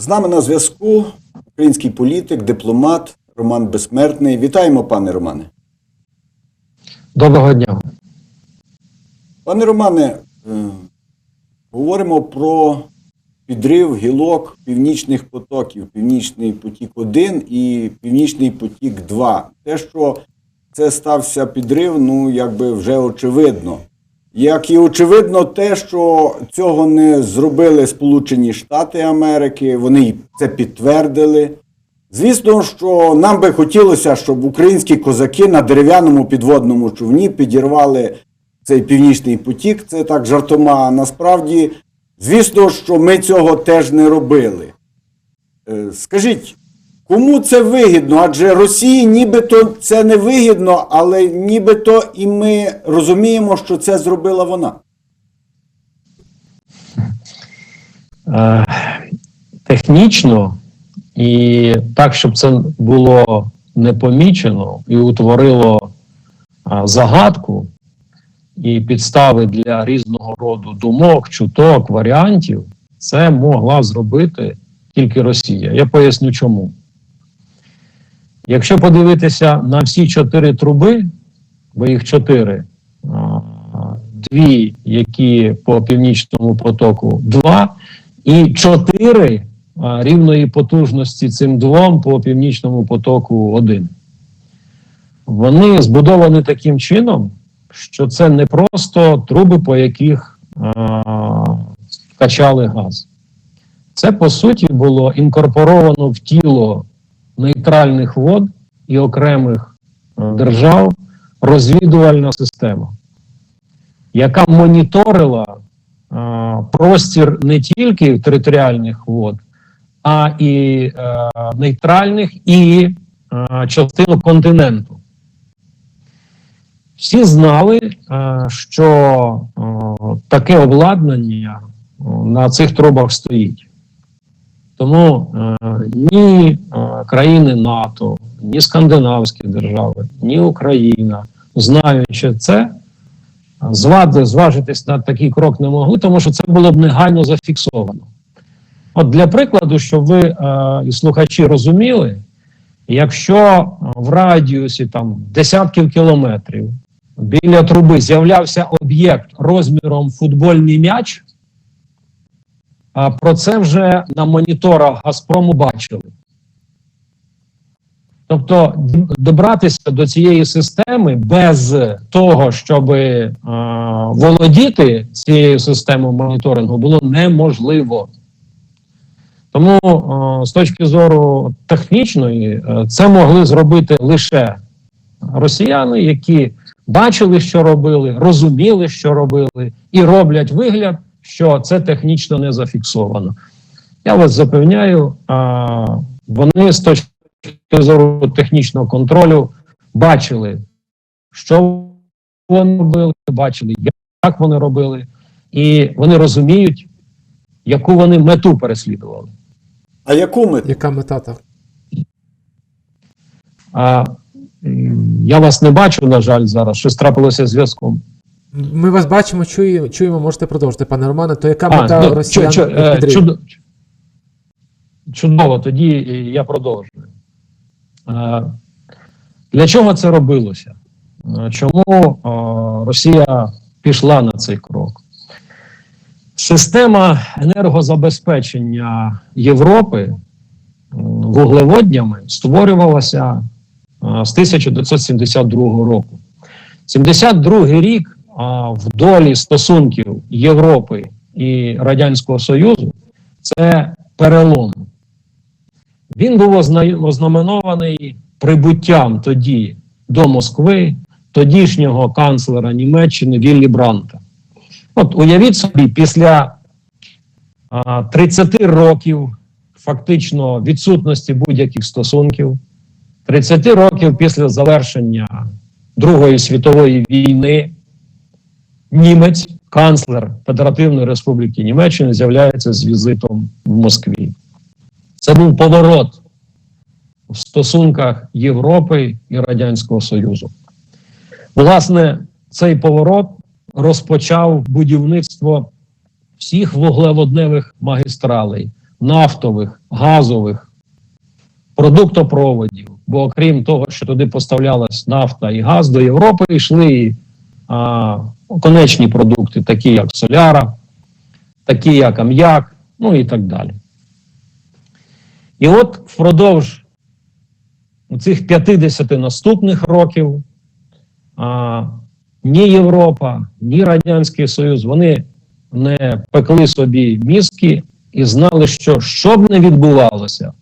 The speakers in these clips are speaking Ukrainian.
З нами на зв'язку український політик, дипломат Роман Безсмертний. Вітаємо, пане Романе. Доброго дня. Пане Романе, е, говоримо про підрив гілок північних потоків, Північний потік 1 і Північний потік 2. Те, що це стався підрив, ну якби вже очевидно. Як і очевидно, те, що цього не зробили Сполучені Штати Америки, вони це підтвердили. Звісно, що нам би хотілося, щоб українські козаки на дерев'яному підводному човні підірвали цей північний потік. Це так жартома. А насправді, звісно, що ми цього теж не робили. Е, Скажіть, кому це вигідно? Адже Росії нібито це не вигідно, але нібито і ми розуміємо, що це зробила вона. Е, технічно і так, щоб це було не помічено і утворило е, загадку і підстави для різного роду думок, чуток, варіантів, це могла зробити тільки Росія. Я поясню чому. Якщо подивитися на всі чотири труби, бо їх чотири, дві, які по північному потоку, два, і чотири рівної потужності цим двом по північному потоку один. Вони збудовані таким чином, що це не просто труби, по яких качали газ. Це по суті було інкорпоровано в тіло нейтральних вод і окремих е, держав розвідувальна система, яка моніторила е, простір не тільки територіальних вод, а і е, нейтральних і е, частину континенту. Всі знали, що таке обладнання на цих трубах стоїть. Тому е, ні е, країни НАТО, ні скандинавські держави, ні Україна, знаючи це, зважитись на такий крок не могли, тому що це було б негайно зафіксовано. От для прикладу, щоб ви е, і слухачі розуміли, якщо в радіусі там десятків кілометрів біля труби з'являвся об'єкт розміром футбольний м'яч, а про це вже на моніторах Газпрому бачили. Тобто добратися до цієї системи без того, щоб е, володіти цією системою моніторингу, було неможливо. Тому е, з точки зору технічної, е, це могли зробити лише росіяни, які бачили, що робили, розуміли, що робили, і роблять вигляд, що це технічно не зафіксовано. Я вас запевняю, вони з точки зору технічного контролю бачили, що вони робили, бачили, як вони робили, і вони розуміють, яку вони мету переслідували. А яку ми Яка мета так? А я вас не бачу, на жаль, зараз. Щось трапилося зв'язком. Ми вас бачимо, чуємо, чуємо, можете продовжити, пане Романе. То яка А, мета ну, росіян чу- чу- е, чудо- Чудово, тоді я продовжую. Е, Для чого це робилося? Е, Чому Росія пішла на цей крок? Система енергозабезпечення Європи вуглеводнями створювалася з 1972 року. 72 рік а, в долі стосунків Європи і Радянського Союзу це перелом. Він був озна- ознаменований прибуттям тоді до Москви тодішнього канцлера Німеччини Віллі Бранта. От уявіть собі, після а, 30 років фактично відсутності будь-яких стосунків, 30 років після завершення Другої світової війни, німець, канцлер Федеративної Республіки Німеччини, з'являється з візитом в Москві. Це був поворот в стосунках Європи і Радянського Союзу. Власне, цей поворот розпочав будівництво всіх вуглеводневих магістралей нафтових, газових, продуктопроводів. Бо окрім того, що туди поставлялась нафта і газ до Європи, йшли і а, конечні продукти, такі як соляра, такі як ам'як, ну і так далі. І от впродовж цих 50 наступних років а, ні Європа, ні Радянський Союз вони не пекли собі мізки і знали, що що б не відбувалося,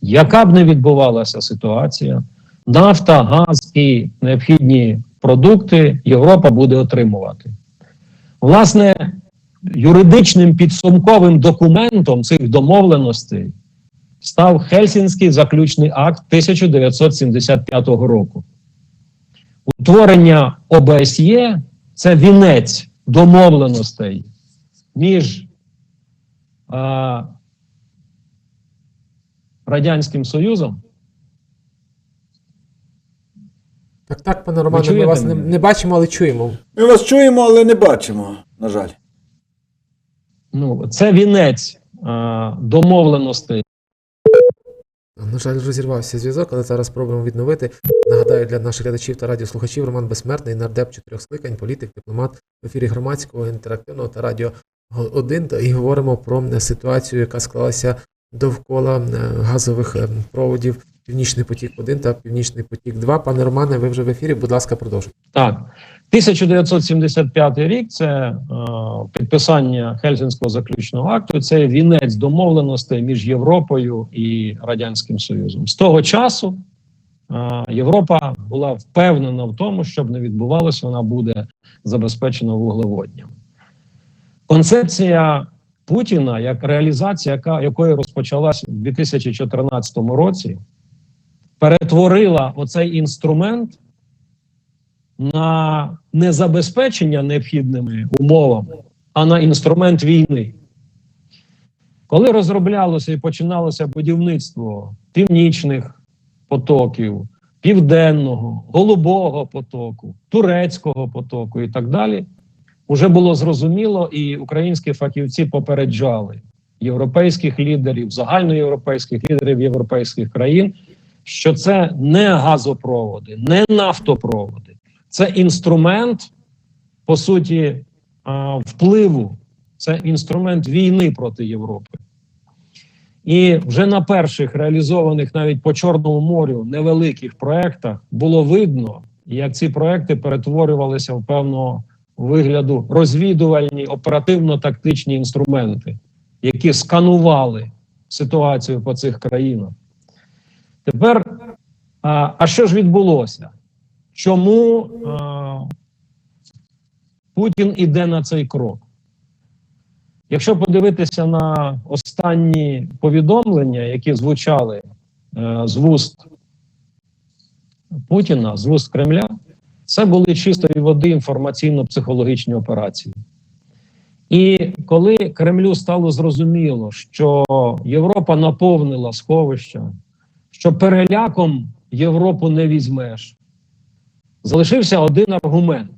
яка б не відбувалася ситуація, нафта, газ і необхідні продукти Європа буде отримувати. Власне, юридичним підсумковим документом цих домовленостей став Хельсінський заключний акт 1975 року. Утворення ОБСЄ це вінець домовленостей між а, Радянським Союзом. Так, так, пане Романе, ми вас не, не бачимо, але чуємо. Ми вас чуємо, але не бачимо, на жаль. Ну, це вінець а, домовленостей На жаль, розірвався зв'язок, але зараз спробуємо відновити. Нагадаю для наших глядачів та радіослухачів Роман Безсмертний, нардеп чотирьох скликань, політик, дипломат в ефірі громадського інтерактивного та радіо 1. І говоримо про ситуацію, яка склалася довкола е, газових е, проводів Північний потік 1 та Північний потік 2. Пане Романе, ви вже в ефірі. Будь ласка, продовжуйте. Так, 1975 рік це е, підписання Хельсінського заключного акту. Це вінець домовленостей між Європою і Радянським Союзом. З того часу е, Європа була впевнена в тому, щоб не відбувалося, вона буде забезпечена вуглеводням. Концепція Путіна, як реалізація, яка, якої розпочалася у 2014 році, перетворила оцей інструмент на не забезпечення необхідними умовами, а на інструмент війни. Коли розроблялося і починалося будівництво північних потоків, південного, голубого потоку, турецького потоку і так далі, вже було зрозуміло, і українські фахівці попереджали європейських лідерів, загальноєвропейських лідерів європейських країн, що це не газопроводи, не нафтопроводи, це інструмент, по суті, впливу, це інструмент війни проти Європи. І вже на перших реалізованих навіть по Чорному морю невеликих проектах було видно, як ці проекти перетворювалися в певного вигляду розвідувальні оперативно-тактичні інструменти, які сканували ситуацію по цих країнах. Тепер, а, а що ж відбулося? Чому а, Путін іде на цей крок? Якщо подивитися на останні повідомлення, які звучали е, з вуст Путіна, з вуст Кремля, це були чистої води інформаційно-психологічні операції. І коли Кремлю стало зрозуміло, що Європа наповнила сховища, що переляком Європу не візьмеш, залишився один аргумент: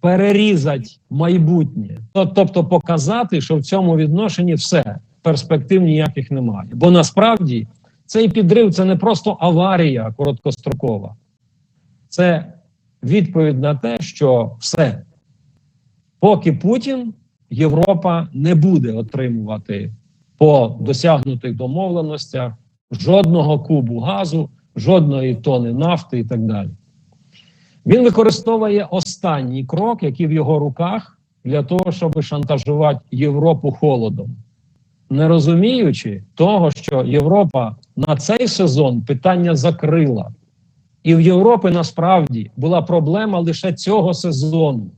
перерізати майбутнє, Ну, тобто показати, що в цьому відношенні все перспектив ніяких немає. Бо насправді цей підрив це не просто аварія короткострокова, це відповідь на те, що все, поки Путін, Європа не буде отримувати по досягнутих домовленостях жодного кубу газу, жодної тони нафти і так далі. Він використовує останній крок, який в його руках, для того, щоб шантажувати Європу холодом, не розуміючи того, що Європа на цей сезон питання закрила. І в Європі насправді була проблема лише цього сезону.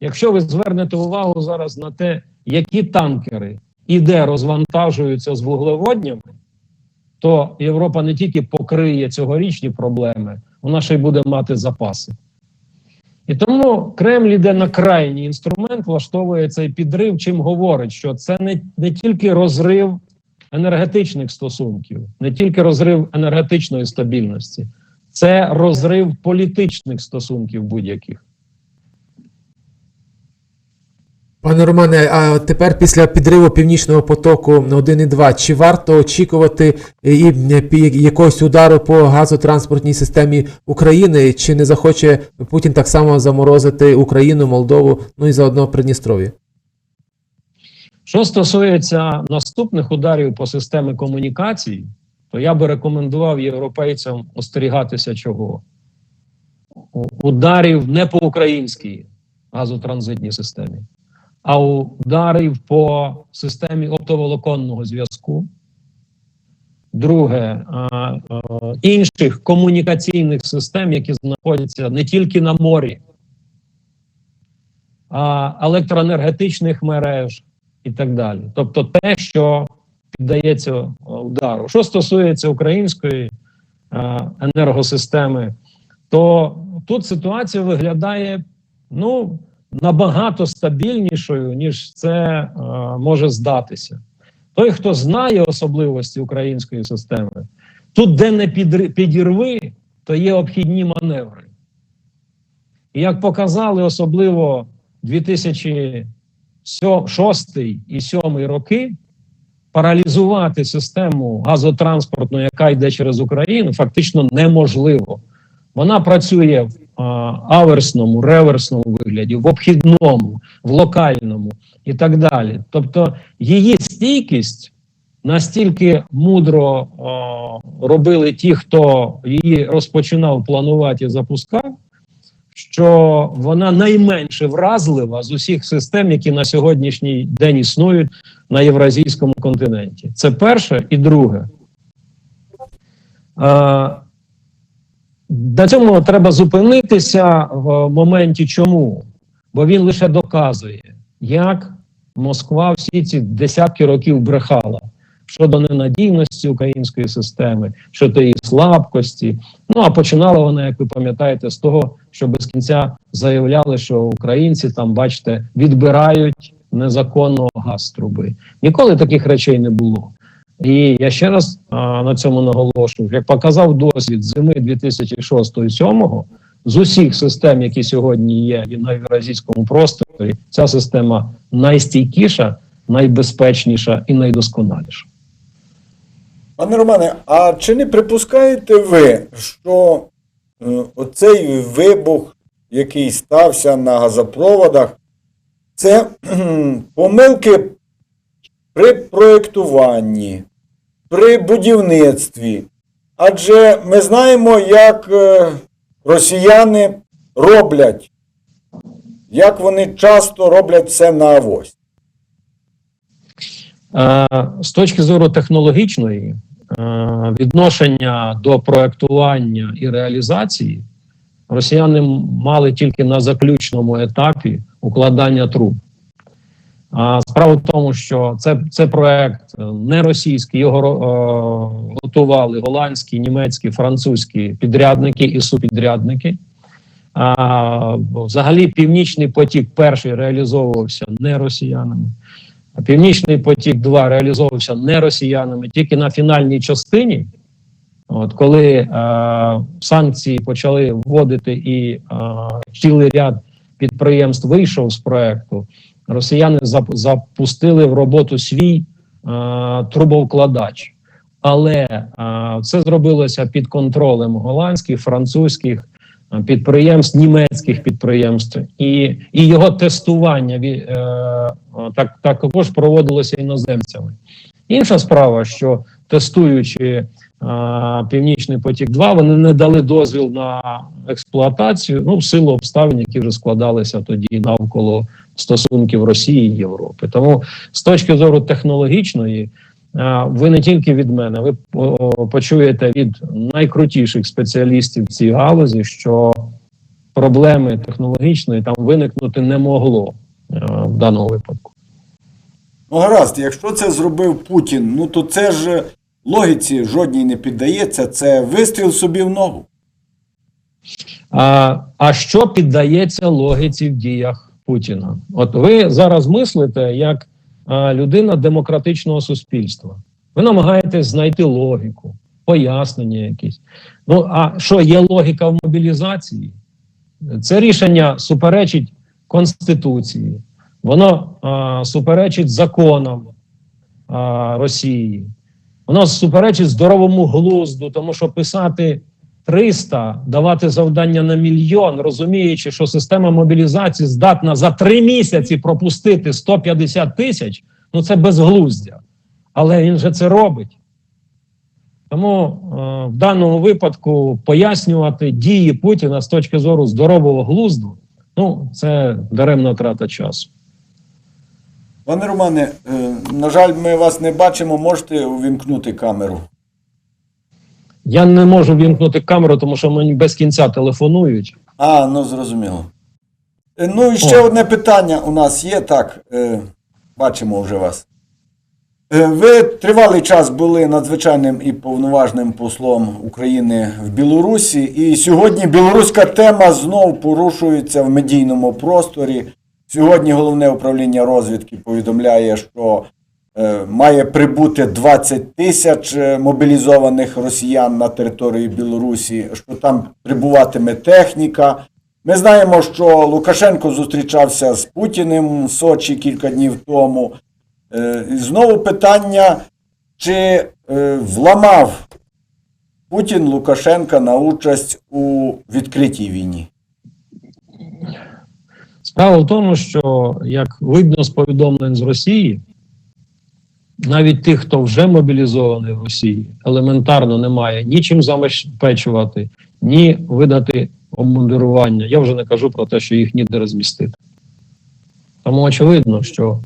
Якщо ви звернете увагу зараз на те, які танкери і де розвантажуються з вуглеводнями, то Європа не тільки покриє цьогорічні проблеми, вона ще й буде мати запаси. І тому Кремль іде на крайній інструмент, влаштовує цей підрив, чим говорить, що це не, не тільки розрив енергетичних стосунків, не тільки розрив енергетичної стабільності, це розрив політичних стосунків будь-яких. Пане Романе, а тепер після підриву Північного потоку 1 і 2, чи варто очікувати і якогось удару по газотранспортній системі України, чи не захоче Путін так само заморозити Україну, Молдову, ну і заодно Придністров'я? Що стосується наступних ударів по системі комунікацій, то я би рекомендував європейцям остерігатися чого? Ударів не по українській газотранзитній системі, а ударів по системі оптоволоконного зв'язку. Друге, інших комунікаційних систем, які знаходяться не тільки на морі, а електроенергетичних мереж і так далі. Тобто те, що піддається е, удару. Що стосується української е, енергосистеми, то тут ситуація виглядає ну набагато стабільнішою, ніж це е, може здатися. Той, хто знає особливості української системи, тут, де не підірви, то є обхідні маневри. І як показали особливо 2006 і 2007 роки, паралізувати систему газотранспортну, яка йде через Україну, фактично неможливо. Вона працює в аверсному, реверсному вигляді, в обхідному, в локальному і так далі. Тобто її стійкість настільки мудро о, робили ті, хто її розпочинав планувати і запускав, що вона найменше вразлива з усіх систем, які на сьогоднішній день існують на євразійському континенті. Це перше і друге. На цьому треба зупинитися в моменті чому? Бо він лише доказує, як Москва всі ці десятки років брехала щодо ненадійності української системи, щодо її слабкості. Ну а починала вона, як ви пам'ятаєте, з того, що без кінця заявляли, що українці там, бачите, відбирають незаконно газ труби. Ніколи таких речей не було. І я ще раз а, на цьому наголошую: як показав досвід зими 2006-2007, з усіх систем, які сьогодні є і на євразійському просторі, ця система найстійкіша, найбезпечніша і найдосконаліша. Пане Романе, а чи не припускаєте ви, що е, оцей вибух, який стався на газопроводах, це помилки при проєктуванні, при будівництві? Адже ми знаємо, як е, росіяни роблять, як вони часто роблять все на авось. Е, З точки зору технологічної, е, відношення до проектування і реалізації росіяни мали тільки на заключному етапі укладання труб. Справа в тому, що це, це проект не російський, його е, готували голландські, німецькі, французькі підрядники і супідрядники. А, взагалі, Північний потік перший реалізовувався не росіянами. Північний потік 2 реалізовувався не росіянами, тільки на фінальній частині. От коли е, санкції почали вводити і е, цілий ряд підприємств вийшов з проекту, росіяни запустили в роботу свій е, трубовкладач. Але е, це зробилося під контролем голландських, французьких е, підприємств, німецьких підприємств, і, і його тестування е, так, також проводилося іноземцями. Інша справа, що тестуючи е, Північний потік 2 вони не дали дозвіл на експлуатацію, ну в силу обставин, які вже складалися тоді навколо стосунків Росії і Європи. Тому з точки зору технологічної, е, ви не тільки від мене, ви почуєте від найкрутіших спеціалістів в цій галузі, що проблеми технологічної там виникнути не могло е, в даному випадку. Ну, гаразд, якщо це зробив Путін, ну то це ж логіці жодній не піддається, це вистріл собі в ногу. А, а що піддається логіці в діях Путіна? От ви зараз мислите як людина демократичного суспільства. Ви намагаєтесь знайти логіку, пояснення якісь. Ну а що є логіка в мобілізації? Це рішення суперечить Конституції, воно а, суперечить законам а, Росії, воно суперечить здоровому глузду, тому що писати 300, давати завдання на мільйон, розуміючи, що система мобілізації здатна за три місяці пропустити 150 тисяч, ну це безглуздя. Але він же це робить. Тому е, в даному випадку пояснювати дії Путіна з точки зору здорового глузду, ну це даремна трата часу. Пане Романе, е, на жаль, ми вас не бачимо. Можете увімкнути камеру? Я не можу вімкнути камеру, тому що мені без кінця телефонують. А, ну зрозуміло. Е, Ну і ще О. одне питання у нас є. Так, е, бачимо вже вас. Е, Ви тривалий час були надзвичайним і повноважним послом України в Білорусі, і сьогодні білоруська тема знов порушується в медійному просторі. Сьогодні головне управління розвідки повідомляє, що має прибути 20 тисяч е, мобілізованих росіян на території Білорусі, що там прибуватиме техніка. Ми знаємо, що Лукашенко зустрічався з Путіним в Сочі кілька днів тому. Е, знову питання, чи е, вламав Путін Лукашенка на участь у відкритій війні? Справа в тому, що як видно з повідомлень з Росії, навіть тих, хто вже мобілізований в Росії, елементарно немає нічим забезпечувати, ні видати обмундирування. Я вже не кажу про те, що їх ніде розмістити. Тому очевидно, що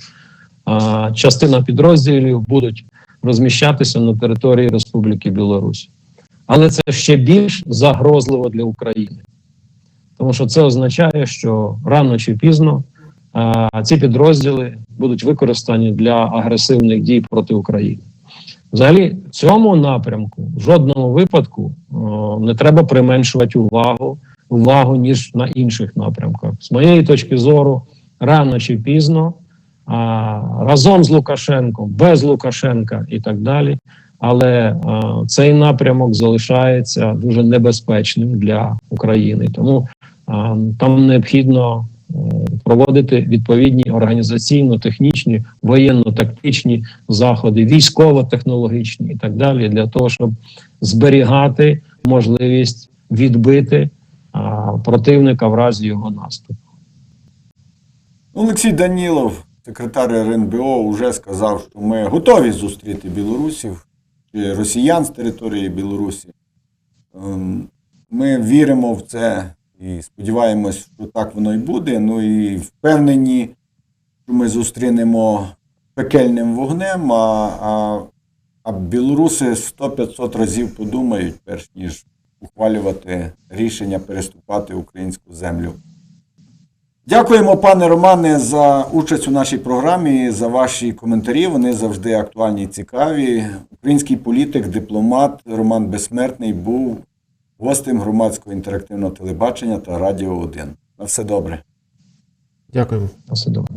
а, частина підрозділів будуть розміщатися на території Республіки Білорусь. Але це ще більш загрозливо для України. Тому що це означає, що рано чи пізно ці підрозділи будуть використані для агресивних дій проти України. Взагалі, цьому напрямку в жодному випадку не треба применшувати увагу, увагу ніж на інших напрямках. З моєї точки зору, рано чи пізно, разом з Лукашенком, без Лукашенка і так далі. Але а, цей напрямок залишається дуже небезпечним для України. Тому а, там необхідно проводити відповідні організаційно-технічні, воєнно-тактичні заходи, військово-технологічні і так далі, для того, щоб зберігати можливість відбити а, противника в разі його наступу. Олексій Данілов, секретар РНБО, вже сказав, що ми готові зустріти білорусів чи росіян з території Білорусі. Ем, Ми віримо в це і сподіваємось, що так воно і буде. Ну і впевнені, що ми зустрінемо пекельним вогнем, а, а, а білоруси 100-500 разів подумають, перш ніж ухвалювати рішення переступати українську землю. Дякуємо, пане Романе, за участь у нашій програмі, за ваші коментарі. Вони завжди актуальні і цікаві. Український політик, дипломат Роман Безсмертний був гостем громадського інтерактивного телебачення та Радіо 1. На все добре. Дякуємо. На все добре.